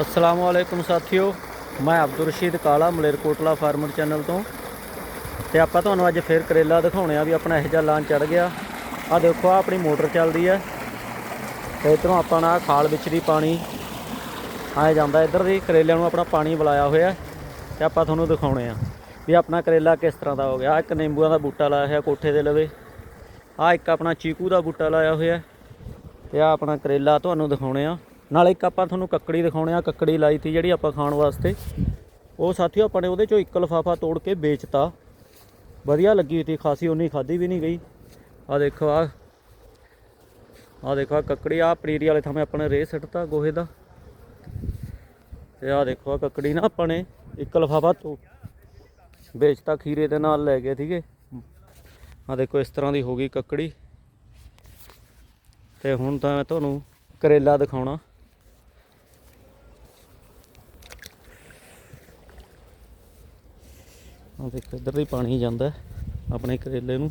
ਅਸਲਾਮ ਵਾਲੇਕੁਮ ਸਾਥੀਓ, ਮੈਂ ਅਬਦੁਲ ਰਸ਼ੀਦ ਕਾਲਾ, ਮਲੇਰਕੋਟਲਾ ਫਾਰਮਰ ਚੈਨਲ ਤੋਂ। ਤੇ ਆਪਾਂ ਤੁਹਾਨੂੰ ਅੱਜ ਫੇਰ ਕਰੇਲਾ ਦਿਖਾਉਣੇ ਆ ਵੀ ਆਪਣਾ ਇਹੋ ਜਿਹਾ ਲਾਂ ਚੜ ਗਿਆ। ਆ ਦੇਖੋ ਆ ਆਪਣੀ ਮੋਟਰ ਚੱਲਦੀ ਹੈ। ਤੇ ਇਧਰੋਂ ਆਪਾਂ ਨਾ ਖਾਲ ਵਿੱਚ ਦੀ ਪਾਣੀ ਆਇਆ ਜਾਂਦਾ। ਇੱਧਰ ਦੀ ਕਰੇਲਿਆਂ ਨੂੰ ਆਪਣਾ ਪਾਣੀ ਬੁਲਾਇਆ ਹੋਇਆ। ਹੈ ਤੇ ਆਪਾਂ ਤੁਹਾਨੂੰ ਦਿਖਾਉਣੇ ਆ ਵੀ ਆਪਣਾ ਕਰੇਲਾ ਕਿਸ ਤਰ੍ਹਾਂ ਦਾ ਹੋ ਗਿਆ। ਆਹ ਇੱਕ ਨਿੰਬੂਆਂ ਦਾ ਬੂਟਾ ਲਾਇਆ ਹੋਇਆ ਕੋਠੇ ਦੇ ਲਵੇ। ਆ ਇੱਕ ਆਪਣਾ ਚੀਕੂ ਦਾ ਬੂਟਾ ਲਾਇਆ ਹੋਇਆ। ਹੈ ਤੇ ਆ ਆਪਣਾ ਕਰੇਲਾ ਤੁਹਾਨੂੰ ਦਿਖਾਉਣੇ ਆ। ਨਾਲ ਇੱਕ ਆਪਾਂ ਤੁਹਾਨੂੰ ਕੱਕੜੀ ਦਿਖਾਉਣੇ ਆ, ਕੱਕੜੀ ਲਾਈ ਤੀ ਜਿਹੜੀ ਆਪਾਂ ਖਾਣ ਵਾਸਤੇ। ਉਹ ਸਾਥੀਓ ਆਪਾਂ ਨੇ ਉਹਦੇ ਚੋਂ ਇੱਕ ਲਫਾਫਾ ਤੋੜ ਕੇ ਵੇਚਤਾ। ਵਧੀਆ ਲੱਗੀ ਤੀ, ਖਾਸੀ ਉਨੀ ਖਾਦੀ ਵੀ ਨਹੀਂ ਗਈ। ਆ ਦੇਖੋ ਆ ਆ ਦੇਖੋ ਕੱਕੜੀ ਆ ਪਨੀਰੀ ਵਾਲੇ ਥਾਂ ਆਪਣੇ ਨੇ ਰੇ ਸਿੱਟਤਾ ਗੋਹੇ ਦਾ। ਤੇ ਆ ਦੇਖੋ ਆ ਕੱਕੜੀ ਨਾ ਆਪਾਂ ਨੇ ਇੱਕ ਲਫਾਫਾ ਤੋਂ ਵੇਚਤਾ ਖੀਰੇ ਦੇ ਨਾਲ ਲੈ ਗਏ ਸੀਗੇ। ਆ ਦੇਖੋ, ਇਸ ਤਰ੍ਹਾਂ ਦੀ ਹੋ ਗਈ ਕੱਕੜੀ। ਤੇ ਹੁਣ ਤਾਂ ਮੈਂ ਤੁਹਾਨੂੰ ਕਰੇਲਾ ਦਿਖਾਉਣਾ। ਆ ਦੇਖੋ ਇੱਧਰ ਦੀ ਪਾਣੀ ਜਾਂਦਾ ਆਪਣੇ ਕਰੇਲੇ ਨੂੰ।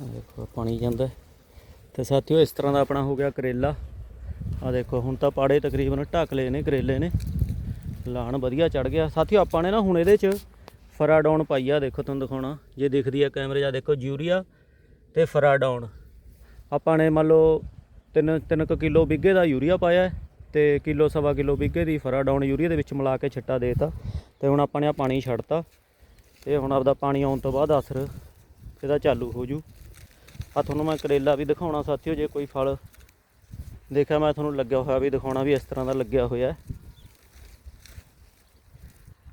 ਦੇਖੋ, ਪਾਣੀ ਜਾਂਦਾ। ਹੈ। ਤੇ ਸਾਥੀਓ, ਇਸ ਤਰ੍ਹਾਂ ਦਾ ਆਪਣਾ ਹੋ ਗਿਆ ਕਰੇਲਾ। ਆ ਦੇਖੋ, ਹੁਣ ਤਾਂ ਪਾੜੇ ਤਕਰੀਬਨ ਢੱਕ ਲਏ ਨੇ ਕਰੇਲੇ ਨੇ। ਲਾਣ ਵਧੀਆ ਚੜ ਗਿਆ। ਸਾਥੀਓ, ਆਪਾਂ ਨੇ ਨਾ ਹੁਣ ਇਹਦੇ 'ਚ ਫਰਾਡਾਊਨ ਪਾਈ ਆ। ਦੇਖੋ, ਤੁਹਾਨੂੰ ਦਿਖਾਉਣਾ। ਜੇ ਦਿਖਦੀ ਆ ਕੈਮਰੇ 'ਚ ਦੇਖੋ, ਯੂਰੀਆ ਤੇ ਫਰਾਡਾਊਨ ਆਪਾਂ ਨੇ ਮੰਨ ਲਓ 3 3 ਕਿਲੋ ਬਿੱਗੇ ਦਾ ਯੂਰੀਆ ਪਾਇਆ ਤੇ ਕਿਲੋ ਸਵਾ ਕਿਲੋ ਬਿੱਗੇ ਦੀ ਫਰਾਡਾਊਨ ਯੂਰੀਆ ਦੇ ਵਿੱਚ ਮਿਲਾ ਕੇ ਛਿੱਟਾ ਦੇਤਾ ਤੇ ਹੁਣ ਆਪਾਂ ਨੇ ਆ ਪਾਣੀ ਛੱਡਤਾ ਤੇ ਹੁਣ ਆਪਦਾ ਪਾਣੀ ਆਉਣ ਤੋਂ ਬਾਅਦ ਅਸਰ ਇਹਦਾ ਚਾਲੂ ਹੋ ਜੂ। ਆ ਤੁਹਾਨੂੰ ਮੈਂ ਕਰੇਲਾ ਵੀ ਦਿਖਾਉਣਾ ਸਾਥੀਓ, ਜੇ ਕੋਈ ਫਲ ਦੇਖਿਆ ਮੈਂ ਤੁਹਾਨੂੰ ਲੱਗਿਆ ਹੋਇਆ ਵੀ ਦਿਖਾਉਣਾ ਵੀ ਇਸ ਤਰ੍ਹਾਂ ਦਾ ਲੱਗਿਆ ਹੋਇਆ।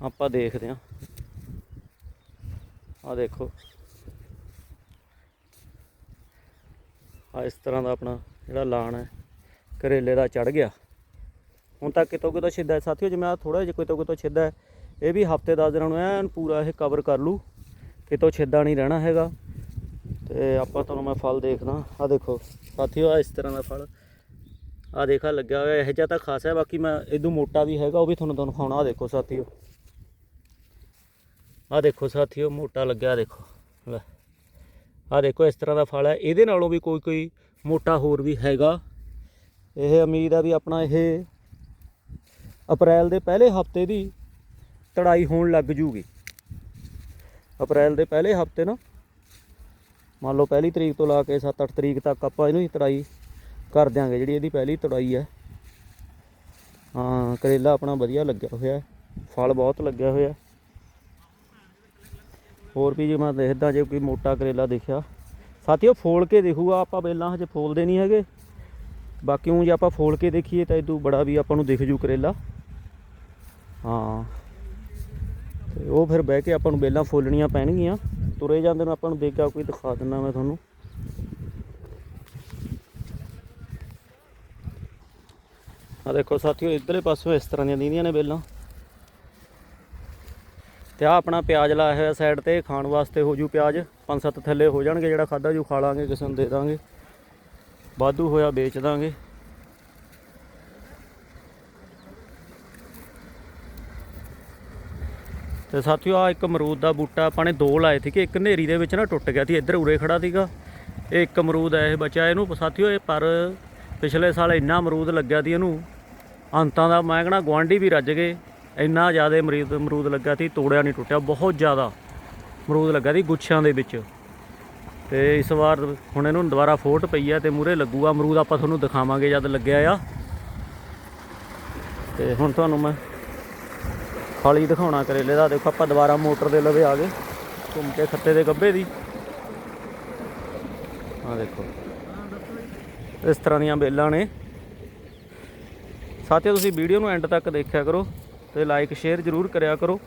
ਆਪਾਂ ਦੇਖਦੇ ਹਾਂ। ਆ ਦੇਖੋ। ਆ ਇਸ ਤਰ੍ਹਾਂ ਦਾ ਆਪਣਾ ਜਿਹੜਾ ਲਾਣ ਹੈ, ਕਰੇਲੇ ਦਾ ਚੜ ਗਿਆ। ਹੁਣ ਤੱਕ ਕਿਤੋਂ ਕਿਤੋਂ ਛਿੱਦਾ ਹੈ। ਸਾਥੀਓ ਜਿਵੇਂ ਆ ਥੋੜਾ ਜਿਹਾ ਕਿਤੋਂ ਕਿਤੋਂ ਛਿੱਦਾ ਹੈ, ਇਹ ਵੀ ਹਫ਼ਤੇ 10 ਦਿਨਾਂ ਨੂੰ ਐਨ ਪੂਰਾ ਇਹ ਕਵਰ ਕਰ ਲੂ ਕਿਤੋਂ ਛਿੱਦਾ ਨਹੀਂ ਰਹਿਣਾ ਹੈਗਾ। ਤੇ ਆਪਾਂ ਤੁਹਾਨੂੰ ਮੈਂ ਫਲ ਦੇਖਦਾ ਆ ਦੇਖੋ ਸਾਥੀਓ ਆ ਇਸ ਤਰ੍ਹਾਂ ਦਾ ਫਲ। ਆ ਦੇਖਾ ਲੱਗਿਆ ਹੋਇਆ ਇਹ ਜਿਹਾ ਤਾਂ ਖਾਸ ਹੈ ਬਾਕੀ ਮੈਂ ਇਦੋਂ ਮੋਟਾ ਵੀ ਹੈਗਾ ਉਹ ਵੀ ਤੁਹਾਨੂੰ ਤੁਹਾਨੂੰ ਖਾਣਾ ਆ ਦੇਖੋ ਸਾਥੀਓ। ਆ ਦੇਖੋ ਸਾਥੀਓ ਮੋਟਾ ਲੱਗਿਆ ਦੇਖੋ। ਲੈ ਆ ਦੇਖੋ ਇਸ ਤਰ੍ਹਾਂ ਦਾ ਫਲ ਹੈ। ਇਹਦੇ ਨਾਲੋਂ ਵੀ ਕੋਈ ਕੋਈ ਮੋਟਾ ਹੋਰ ਵੀ ਹੈਗਾ। ਇਹ ਉਮੀਦ ਆ ਵੀ ਆਪਣਾ ਇਹ ਅਪ੍ਰੈਲ ਦੇ ਪਹਿਲੇ ਹਫ਼ਤੇ ਦੀ ਤੜਾਈ ਹੋਣ ਲੱਗ ਜੂਗੀ। ਅਪ੍ਰੈਲ ਦੇ ਪਹਿਲੇ ਹਫ਼ਤੇ ਨਾ, ਮੰਨ ਲਓ ਪਹਿਲੀ ਤਰੀਕ ਤੋਂ ਲਾ ਕੇ 7-8 ਤਰੀਕ ਤੱਕ ਆਪਾਂ ਇਹਨੂੰ ਹੀ ਤੜਾਈ ਕਰ ਦਿਆਂਗੇ, ਜਿਹੜੀ ਇਹਦੀ ਪਹਿਲੀ ਤੜਾਈ ਹੈ। ਹਾਂ, ਕਰੇਲਾ ਆਪਣਾ ਵਧੀਆ ਲੱਗਿਆ ਹੋਇਆ ਫਲ ਬਹੁਤ ਲੱਗਿਆ ਹੋਇਆ ਹੋਰ ਵੀ ਜੇ ਮੈਂ ਦੇਖਦਾ, ਜੇ ਕੋਈ ਮੋਟਾ ਕਰੇਲਾ ਦਿਖਿਆ, ਸਾਥੀਓ ਫੋਲ ਕੇ ਦੇਖੂਗਾ, ਆਪਾਂ ਪਹਿਲਾਂ ਹਜੇ ਫੋਲਦੇ ਨਹੀਂ ਹੈਗੇ। ਬਾਕੀ ਉਹ ਜੇ ਆਪਾਂ ਫੋਲ ਕੇ ਦੇਖੀਏ ਤਾਂ ਇਦੋਂ ਬੜਾ ਵੀ ਆਪਾਂ ਨੂੰ ਦਿਖ ਜੂ ਕਰੇਲਾ। ਹਾਂ। ਤੇ ਉਹ ਫਿਰ ਬਹਿ ਕੇ ਆਪਾਂ ਨੂੰ ਬੇਲਾਂ ਫੋਲਣੀਆਂ ਪੈਣਗੀਆਂ। ਤੁਰੇ ਜਾਂਦੇ ਨੂੰ ਆਪਾਂ ਨੂੰ ਦੇਖਿਆ ਕੋਈ ਦਿਖਾ ਦਿੰਦਾ ਮੈਂ ਤੁਹਾਨੂੰ। ਆ ਦੇਖੋ ਸਾਥੀਓ, ਇਧਰਲੇ ਪਾਸੋਂ ਇਸ ਤਰ੍ਹਾਂ ਦੀਆਂ ਦੀਦੀਆਂ ਨੇ ਬੇਲਾਂ। ਤੇ ਆ ਆਪਣਾ ਪਿਆਜ਼ ਲਾਇਆ ਹੋਇਆ ਸਾਈਡ ਤੇ, ਖਾਣ ਵਾਸਤੇ ਹੋ ਜੂ ਪਿਆਜ਼। ਪੰਜ ਸੱਤ ਥੱਲੇ ਹੋ ਜਾਣਗੇ, ਜਿਹੜਾ ਖਾਦਾ ਜੂ ਖਾ ਲਾਂਗੇ, ਕਿਸੇ ਨੂੰ ਦੇ ਦਾਂਗੇ। ਵਾਧੂ ਹੋਇਆ ਵੇਚ ਦਾਂਗੇ। ਤੇ ਸਾਥੀਓ ਆ ਇੱਕ ਅਮਰੂਦ ਦਾ ਬੂਟਾ ਆਪਾਂ ਨੇ ਦੋ ਲਾਏ ਸੀ ਕਿ ਇੱਕ ਹਨੇਰੀ ਦੇ ਵਿੱਚ ਨਾ ਟੁੱਟ ਗਿਆ ਸੀ, ਇੱਧਰ ਉਰੇ ਖੜਾ ਸੀਗਾ। ਇਹ ਇੱਕ ਅਮਰੂਦ ਹੈ ਇਹ ਬਚਿਆ ਇਹਨੂੰ। ਸਾਥੀਓ, ਇਹ ਪਰ ਪਿਛਲੇ ਸਾਲ ਇੰਨਾ ਅਮਰੂਦ ਲੱਗਿਆ ਸੀ ਇਹਨੂੰ, ਅੰਤਾਂ ਦਾ ਮੈਂ ਕਹਣਾ ਗਵਾਂਢੀ ਵੀ ਰੱਜ ਗਏ। ਇੰਨਾ ਜ਼ਿਆਦਾ ਅਮਰੂਦ ਅਮਰੂਦ ਲੱਗਾ ਸੀ, ਤੋੜਿਆ ਨਹੀਂ ਟੁੱਟਿਆ। ਬਹੁਤ ਜ਼ਿਆਦਾ ਅਮਰੂਦ ਲੱਗਾ ਸੀ ਗੁੱਛਿਆਂ ਦੇ ਵਿੱਚ। ਤੇ ਇਸ ਵਾਰ ਹੁਣ ਇਹਨੂੰ ਦੁਬਾਰਾ ਫੋਟ ਪਈ ਆ ਤੇ ਮੂਰੇ ਲੱਗੂਗਾ ਅਮਰੂਦ। ਆਪਾਂ ਤੁਹਾਨੂੰ ਦਿਖਾਵਾਂਗੇ ਜਦ ਲੱਗਿਆ ਆ। ਤੇ ਹੁਣ ਤੁਹਾਨੂੰ ਮੈਂ ਫਲੀ ਦਿਖਾਉਣਾ ਕਰੇਲੇ ਦਾ। ਦੇਖੋ ਆਪਾਂ ਦੁਬਾਰਾ ਮੋਟਰ ਦੇ ਲਵੇ ਆ ਗਏ। ਘੁੰਮ ਕੇ ਖੱਤੇ ਦੇ ਗੱਬੇ ਦੀ। ਆ ਦੇਖੋ। ਇਸ ਤਰ੍ਹਾਂ ਦੀਆਂ ਬੇਲਾਂ ਨੇ। ਸਾਥੀਓ ਤੁਸੀਂ ਵੀਡੀਓ ਨੂੰ ਐਂਡ ਤੱਕ ਦੇਖਿਆ ਕਰੋ ਤੇ ਲਾਈਕ ਸ਼ੇਅਰ ਜ਼ਰੂਰ ਕਰਿਆ ਕਰੋ।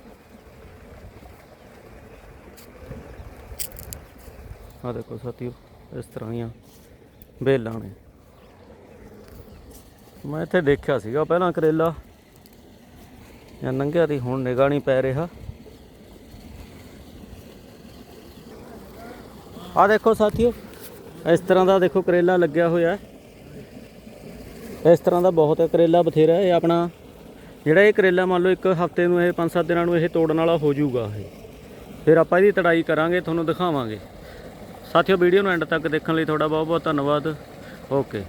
ਆ ਦੇਖੋ ਸਾਥੀਓ, ਇਸ ਤਰ੍ਹਾਂ ਦੀਆਂ ਬੇਲਾਂ ਨੇ। ਮੈਂ ਇੱਥੇ ਦੇਖਿਆ ਸੀਗਾ ਪਹਿਲਾਂ ਕਰੇਲਾ। ਜਾਂ ਨੰਗਿਆ ਦੀ ਹੁਣ ਨਿਗਾਹ ਨਹੀਂ ਪੈ ਰਿਹਾ। ਆ ਦੇਖੋ ਸਾਥੀਓ, ਇਸ ਤਰ੍ਹਾਂ ਦਾ ਦੇਖੋ ਕਰੇਲਾ ਲੱਗਿਆ ਹੋਇਆ ਹੈ। ਇਸ ਤਰ੍ਹਾਂ ਦਾ ਬਹੁਤ ਹੈ ਕਰੇਲਾ ਬਥੇਰਾ ਇਹ ਆਪਣਾ ਜਿਹੜਾ ਇਹ ਕਰੇਲਾ ਮੰਨ ਲਓ ਇੱਕ ਹਫ਼ਤੇ ਨੂੰ ਇਹ 5-7 ਦਿਨਾਂ ਨੂੰ ਇਹ ਤੋੜਨ ਵਾਲਾ ਹੋ ਜਾਊਗਾ ਇਹ। ਫਿਰ ਆਪਾਂ ਇਹਦੀ ਤੜਾਈ ਕਰਾਂਗੇ, ਤੁਹਾਨੂੰ ਦਿਖਾਵਾਂਗੇ। ਸਾਥੀਓ, ਵੀਡੀਓ ਨੂੰ ਐਂਡ ਤੱਕ ਦੇਖਣ ਲਈ ਤੁਹਾਡਾ ਬਹੁਤ ਬਹੁਤ ਧੰਨਵਾਦ। ਓਕੇ।